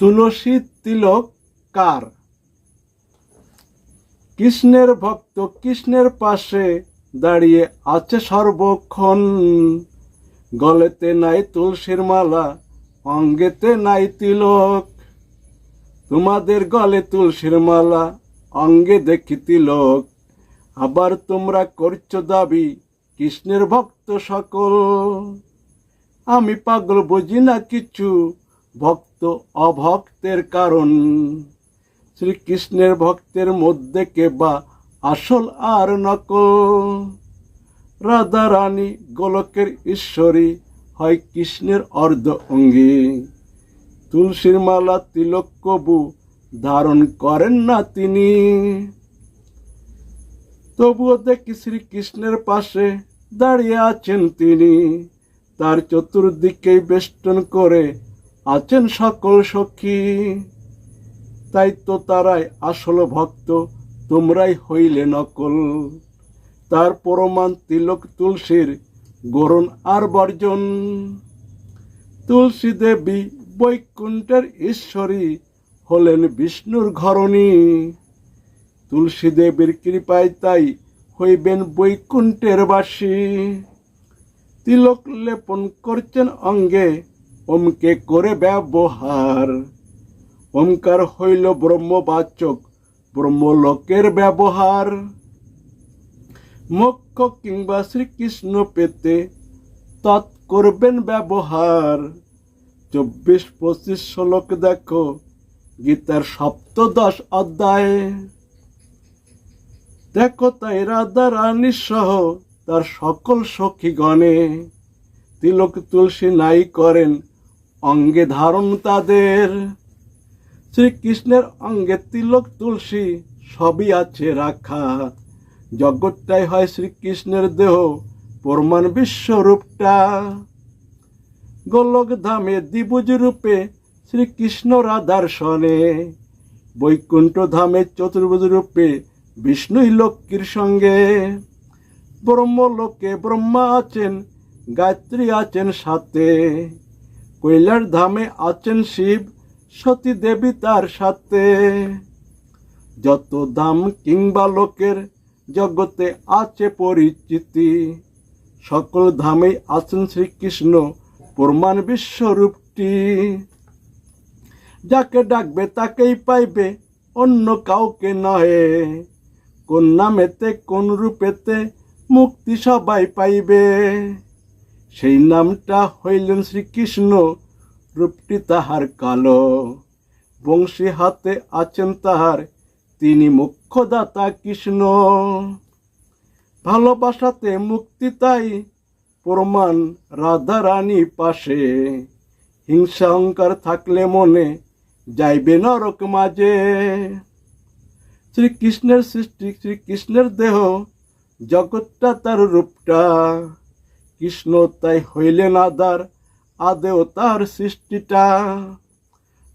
তুলসী তিলক কার? কৃষ্ণের ভক্ত কৃষ্ণের পাশে দাঁড়িয়ে আছে সর্বক্ষণ। গলেতে নাই তুলসীর মালা, অঙ্গেতে নাই তিলক। তোমাদের গলে তুলসীর মালা, অঙ্গে দেখি তিলক। আবার তোমরা করছ দাবি, কৃষ্ণের ভক্ত সকল। আমি পাগল বুঝি না কিছু ভক্ত অভক্তের কারণ। শ্রীকৃষ্ণের ভক্তের মধ্যে কে বা আসল আর নকল? রাধা রানী গোলকের ঈশ্বরী হয় কৃষ্ণের অর্ধ অঙ্গী। তুলসীর মালা তিলক কবু ধারণ করেন না তিনি। তবুও দেখি শ্রীকৃষ্ণের পাশে দাঁড়িয়ে আছেন তিনি। তার চতুর্দিকে বেষ্টন করে আছেন সকল সখী। তাই তো তারাই আসল ভক্ত, তোমরাই হইলে নকল। তার পরমান তিলক তুলসীর গরণ আর বর্জন। তুলসী দেবী বৈকুণ্ঠের ঈশ্বরী হলেন বিষ্ণুর ঘরণী। তুলসী দেবীর কৃপায় তাই হইবেন বৈকুণ্ঠের বাসী। তিলক লেপন করছেন অঙ্গে ওমকে করে ব্যবহার। ওমকার হইল ব্রহ্মবাচক, ব্রহ্মলোকের ব্যবহার। মোক্ষ কিংবা শ্রীকৃষ্ণ পেতে তৎ করবেন ব্যবহার। চব্বিশ পঁচিশ শ্লোক দেখো, গীতার সপ্তদশ অধ্যায়। দেখো তাই রাধা রানী সহ তার সকল সখীগণে। তিলক তুলসী নাই করেন অঙ্গে ধারণ তাদের। শ্রীকৃষ্ণের অঙ্গে তিলক তুলসী সবই আছে রাখা। জগৎটাই হয় শ্রীকৃষ্ণের দেহ, প্রমাণ বিশ্বরূপটা। গোলক ধামে দ্বিভুজ রূপে শ্রীকৃষ্ণ রাধার সনে। বৈকুণ্ঠ ধামে চতুর্ভুজ রূপে বিষ্ণুই লক্ষ্মীর সঙ্গে। ব্রহ্মলোকে ব্রহ্মা আছেন, গায়ত্রী আছেন সাথে। কৈলার ধামে আছেন শিব, সতী দেবী তার সাথে। যত দাম কিংবা লোকের জগতে আছে পরিচিতি, সকল ধামেই আছেন শ্রীকৃষ্ণ প্রমাণ বিশ্বরূপটি। যাকে ডাকবে তাকেই পাইবে, অন্য কাউকে নহে। কোন নামেতে, কোন রূপেতে মুক্তি সবাই পাইবে। সেই নামটা হইলেন শ্রীকৃষ্ণ, রূপটি তাহার কালো। বংশী হাতে আছেন তাহার তিনি মুখ্যদাতা কৃষ্ণ। ভালোবাসাতে মুক্তি তাই প্রমাণ রাধা রানী পাশে। হিংসা অহংকার থাকলে মনে যাইবে নরক মাঝে। শ্রীকৃষ্ণের সৃষ্টি, শ্রীকৃষ্ণের দেহ, জগৎটা তার রূপটা। কৃষ্ণ তাই হইলেন আদার, আদেও তার সৃষ্টিটা।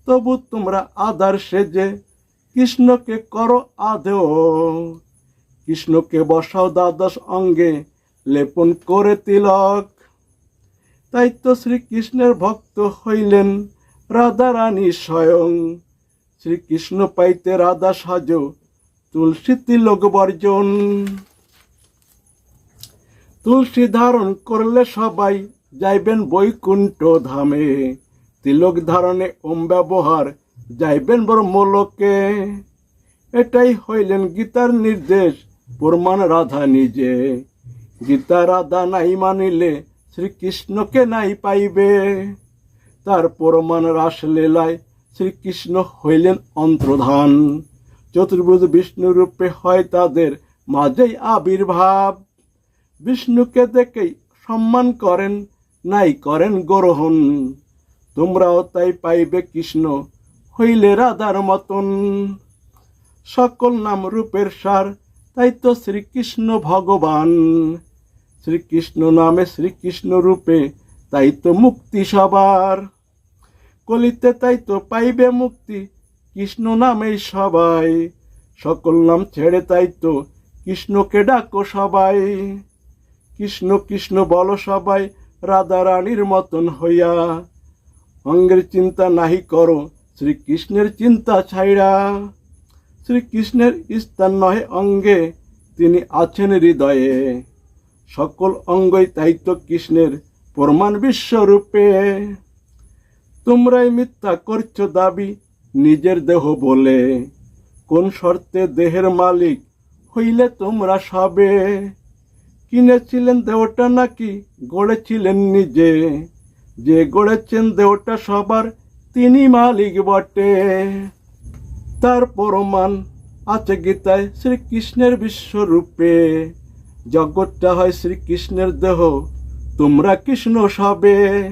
তবু তোমরা আদার সেজে কৃষ্ণকে করো আদেও। কৃষ্ণকে বসাও দ্বাদশ অঙ্গে, লেপন করে তিলক। তাই তো শ্রীকৃষ্ণের ভক্ত হইলেন রাধা রানী স্বয়ং। শ্রীকৃষ্ণ পাইতে রাধা সাজ তুলসী তিলক বর্জন। তুলসী ধারণ করলে সবাই যাইবেন বৈকুণ্ঠ ধামে। তিলক ধারণে ওম ব্যবহার, যাইবেন ব্রহ্মলোকে। এটাই হইলেন গীতার নির্দেশ, প্রমাণ রাধা নিজে। গীতা রাধা নাই মানিলে শ্রীকৃষ্ণকে নাই পাইবে। তার প্রমাণ রাসলীলায় শ্রীকৃষ্ণ হইলেন অন্তর্ধান। চতুর্ভুজ বিষ্ণু রূপে হয় তাদের মাঝেই আবির্ভাব। বিষ্ণুকে দেখেই সম্মান করেন, নাই করেন গ্রহণ তোমরাও তাই পাইবে কৃষ্ণ, হইলে রাধার মতন। সকল নাম রূপের সার, তাই তো শ্রীকৃষ্ণ ভগবান। শ্রীকৃষ্ণ নামে শ্রীকৃষ্ণ রূপে, তাই তো মুক্তি সবার। কলিতে তাই তো পাইবে মুক্তি, কৃষ্ণ নামেই সবাই। সকল নাম ছেড়ে তাই তো কৃষ্ণকে ডাকো সবাই। কৃষ্ণ কৃষ্ণ বলো সবাই রাধা রানীর মতন হইয়া। অঙ্গের চিন্তা নাহি করো, শ্রীকৃষ্ণের চিন্তা ছাইড়া। শ্রীকৃষ্ণের স্থান নহে অঙ্গে, তিনি আছেন হৃদয়ে। সকল অঙ্গই তাই তো কৃষ্ণের প্রমাণ বিশ্বরূপে। তোমরাই মিথ্যা করছ দাবি, নিজের দেহ বলে। কোন শর্তে দেহের মালিক হইলে তোমরা সবে। কিনেছিলেন দেহটা নাকি? গড়েছিলেন নিজে। যে গড়েছেন দেহটা সবার তিনি মালিক বটে। তার প্রমাণ আছে গীতায় শ্রীকৃষ্ণের বিশ্বরূপে। জগৎটা হয় শ্রীকৃষ্ণের দেহ, তোমরা কৃষ্ণ সবে।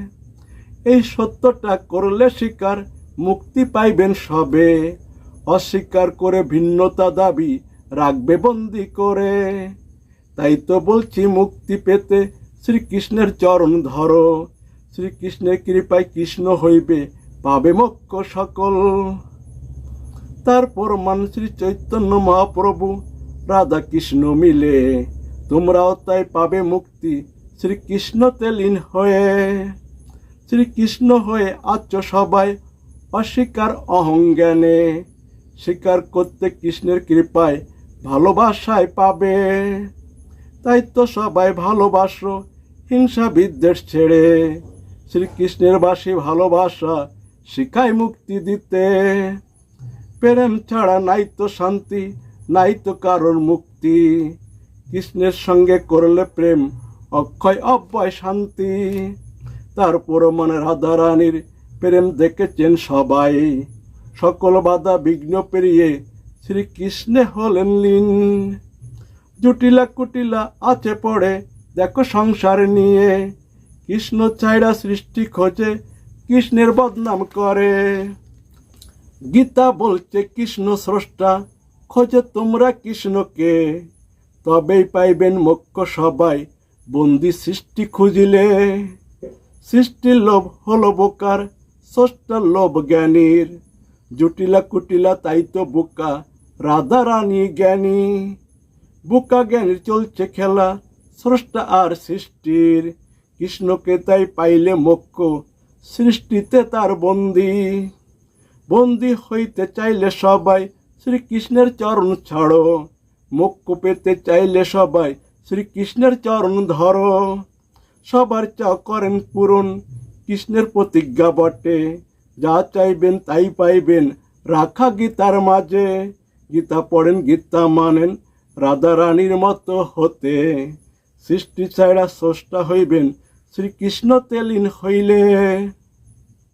এই সত্যটা করলে স্বীকার, মুক্তি পাইবেন সবে। অস্বীকার করে ভিন্নতা দাবি রাখবে বন্দি করে। তাই তো বলছি মুক্তি পেতে শ্রীকৃষ্ণের চরণ ধরো। শ্রীকৃষ্ণের কৃপায় কৃষ্ণ হইবে, পাবে মোক্ষ সকল। তারপর মান শ্রী চৈতন্য মহাপ্রভু রাধা কৃষ্ণ মিলে, তোমরাও তাই পাবে মুক্তি শ্রীকৃষ্ণ তেলিন হয়ে। শ্রীকৃষ্ণ হয়ে আচ্ছ সবাই অস্বীকার অহংজ্ঞানে, স্বীকার করতে কৃষ্ণের কৃপায় ভালোবাসায় পাবে। তাই তো সবাই ভালোবাসো, হিংসা বিদ্বেষ ছেড়ে। শ্রীকৃষ্ণের বাসী ভালোবাসা শিখায় মুক্তি দিতে। প্রেম ছাড়া নাই তো শান্তি নাই তো কারণ মুক্তি। কৃষ্ণের সঙ্গে করলে প্রেম, অক্ষয় অব্যয় শান্তি। তারপর মনে রাধা রানীর প্রেম দেখেছেন সবাই। সকল বাধা বিঘ্ন পেরিয়ে শ্রীকৃষ্ণে হলেন লীন। জটিলা কুটিলা আছে পড়ে। দেখো সংসার নিয়ে। কৃষ্ণ চাইরা সৃষ্টি খোঁজে, কৃষ্ণের বদনাম করে। গীতা বলছে, কৃষ্ণ স্রষ্টা, খোঁজে তোমরা কৃষ্ণকে। তবেই পাইবেন মোক্ষ সবাই, বন্দি সৃষ্টি খুঁজিলে। সৃষ্টির লোভ হলো বোকার স্রষ্টার লোভ জ্ঞানীর। জটিলা কুটিলা তাই তো বোকা রাধা রানী জ্ঞানী। বোকা জ্ঞানীর চলছে খেলা, স্রষ্টা আর সৃষ্টির। কৃষ্ণকে তাই পাইলে মোক্ষ, সৃষ্টিতে তার বন্দি। বন্দি হইতে চাইলে সবাই শ্রীকৃষ্ণের চরণ ছাড়ো, মোক্ষ পেতে চাইলে সবাই শ্রীকৃষ্ণের চরণ ধরো। সবার চা করেন পূরণ, কৃষ্ণের প্রতিজ্ঞা বটে। যা চাইবেন তাই পাইবেন, রাখা গীতার মাঝে। গীতা পড়েন, গীতা মানেন রাধা রানীর মতো হতে সৃষ্টি ছাড়া স্রষ্টা হইবেন শ্রীকৃষ্ণ তেলিন হইলে।